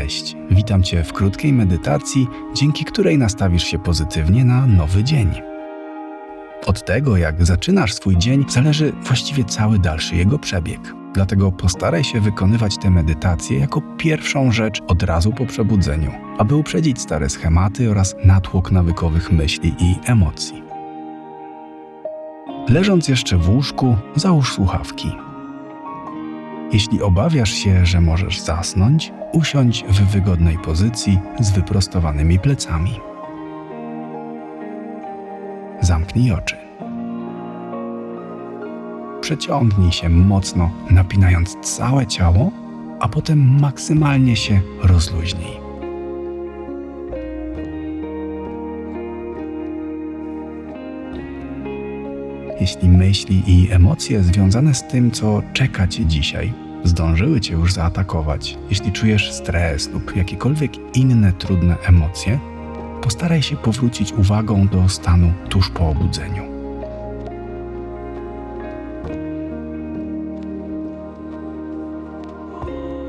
Cześć, witam Cię w krótkiej medytacji, dzięki której nastawisz się pozytywnie na nowy dzień. Od tego, jak zaczynasz swój dzień, zależy właściwie cały dalszy jego przebieg. Dlatego postaraj się wykonywać tę medytację jako pierwszą rzecz od razu po przebudzeniu, aby uprzedzić stare schematy oraz natłok nawykowych myśli i emocji. Leżąc jeszcze w łóżku, załóż słuchawki. Jeśli obawiasz się, że możesz zasnąć, usiądź w wygodnej pozycji z wyprostowanymi plecami. Zamknij oczy. Przeciągnij się mocno, napinając całe ciało, a potem maksymalnie się rozluźnij. Jeśli myśli i emocje związane z tym, co czeka cię dzisiaj, zdążyły cię już zaatakować, jeśli czujesz stres lub jakiekolwiek inne trudne emocje, postaraj się powrócić uwagą do stanu tuż po obudzeniu.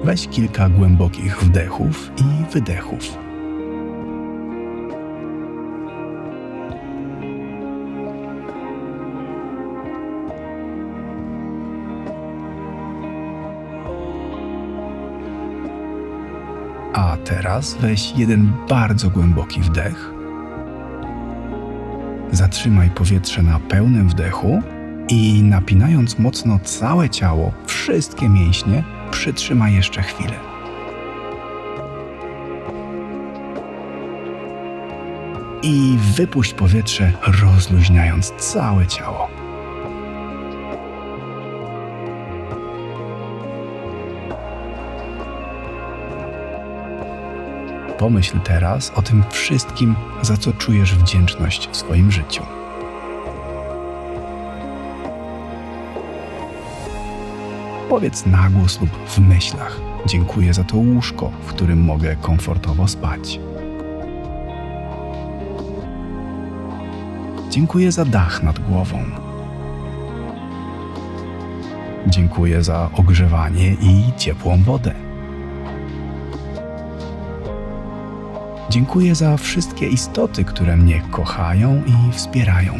Weź kilka głębokich wdechów i wydechów. Teraz weź jeden bardzo głęboki wdech. Zatrzymaj powietrze na pełnym wdechu i napinając mocno całe ciało, wszystkie mięśnie, przytrzymaj jeszcze chwilę. I wypuść powietrze, rozluźniając całe ciało. Pomyśl teraz o tym wszystkim, za co czujesz wdzięczność w swoim życiu. Powiedz na głos lub w myślach: Dziękuję za to łóżko, w którym mogę komfortowo spać. Dziękuję za dach nad głową. Dziękuję za ogrzewanie i ciepłą wodę. Dziękuję za wszystkie istoty, które mnie kochają i wspierają.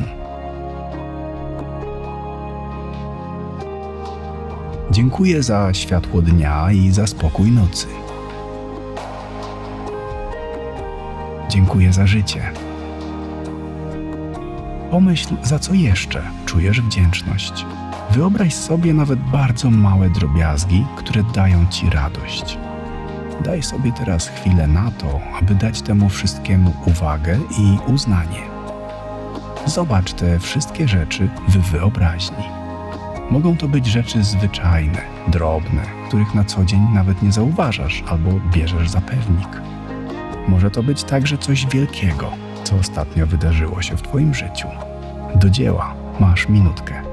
Dziękuję za światło dnia i za spokój nocy. Dziękuję za życie. Pomyśl, za co jeszcze czujesz wdzięczność. Wyobraź sobie nawet bardzo małe drobiazgi, które dają ci radość. Daj sobie teraz chwilę na to, aby dać temu wszystkiemu uwagę i uznanie. Zobacz te wszystkie rzeczy w wyobraźni. Mogą to być rzeczy zwyczajne, drobne, których na co dzień nawet nie zauważasz albo bierzesz za pewnik. Może to być także coś wielkiego, co ostatnio wydarzyło się w Twoim życiu. Do dzieła, masz minutkę.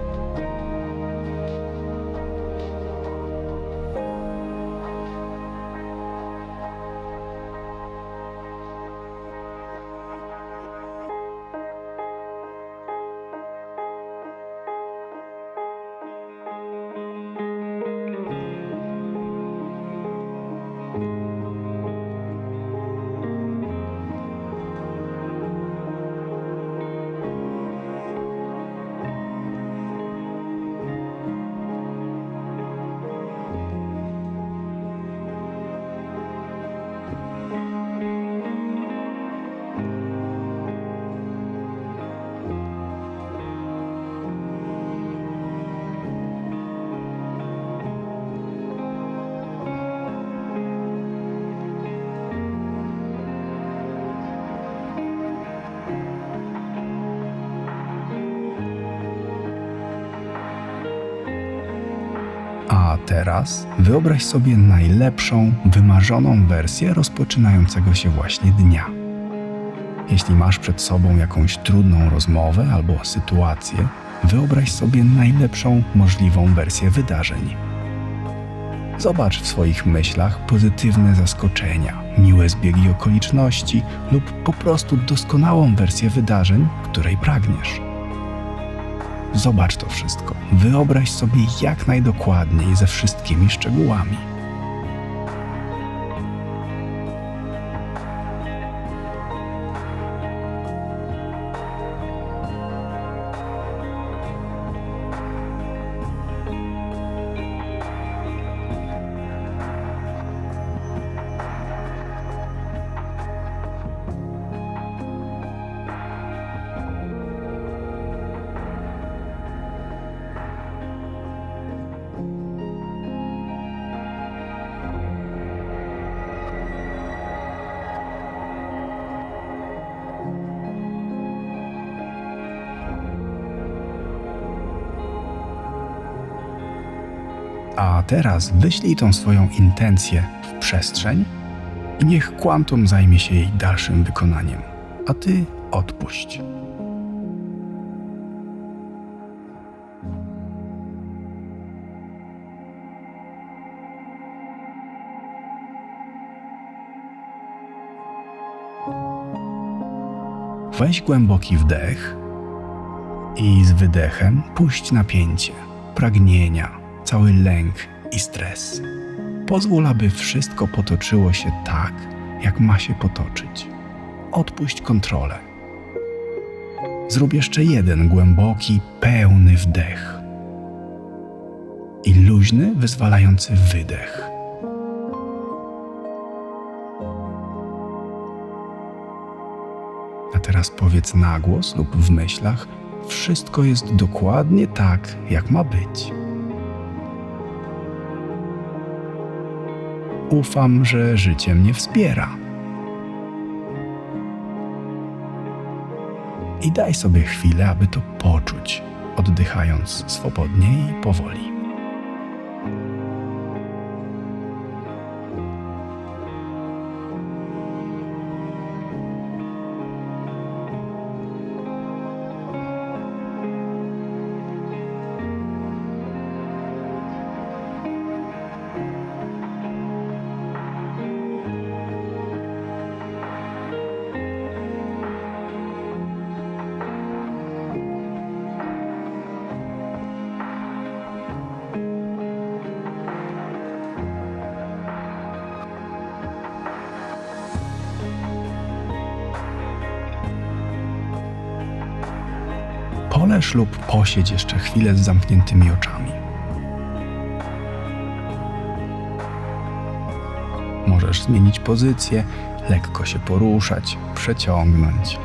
A teraz wyobraź sobie najlepszą, wymarzoną wersję rozpoczynającego się właśnie dnia. Jeśli masz przed sobą jakąś trudną rozmowę albo sytuację, wyobraź sobie najlepszą możliwą wersję wydarzeń. Zobacz w swoich myślach pozytywne zaskoczenia, miłe zbiegi okoliczności lub po prostu doskonałą wersję wydarzeń, której pragniesz. Zobacz to wszystko. Wyobraź sobie jak najdokładniej ze wszystkimi szczegółami. Teraz wyślij tą swoją intencję w przestrzeń i niech kwantum zajmie się jej dalszym wykonaniem, a ty odpuść. Weź głęboki wdech i z wydechem puść napięcie, pragnienia, cały lęk i stres. Pozwól, aby wszystko potoczyło się tak, jak ma się potoczyć. Odpuść kontrolę. Zrób jeszcze jeden głęboki, pełny wdech i luźny, wyzwalający wydech. A teraz powiedz na głos lub w myślach: Wszystko jest dokładnie tak, jak ma być. Ufam, że życie mnie wspiera. I daj sobie chwilę, aby to poczuć, oddychając swobodnie i powoli. Poleż lub posiedź jeszcze chwilę z zamkniętymi oczami. Możesz zmienić pozycję, lekko się poruszać, przeciągnąć.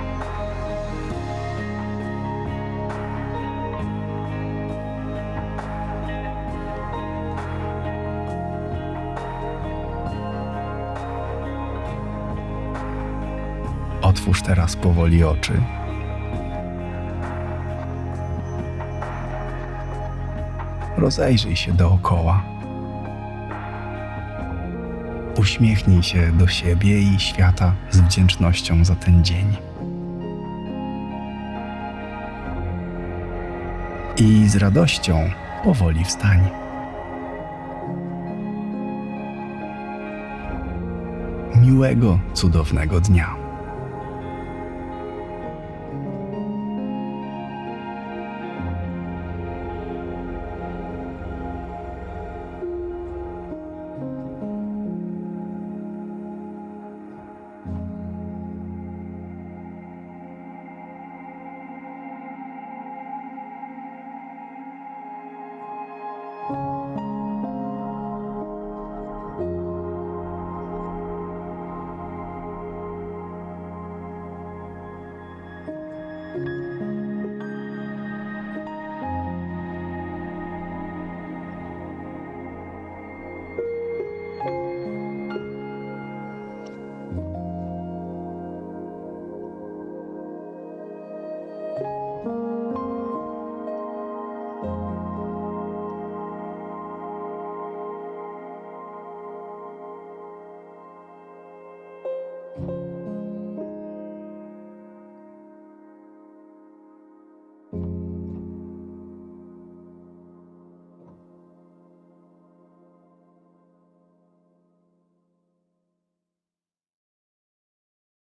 Otwórz teraz powoli oczy. Rozejrzyj się dookoła. Uśmiechnij się do siebie i świata z wdzięcznością za ten dzień. I z radością powoli wstań. Miłego, cudownego dnia.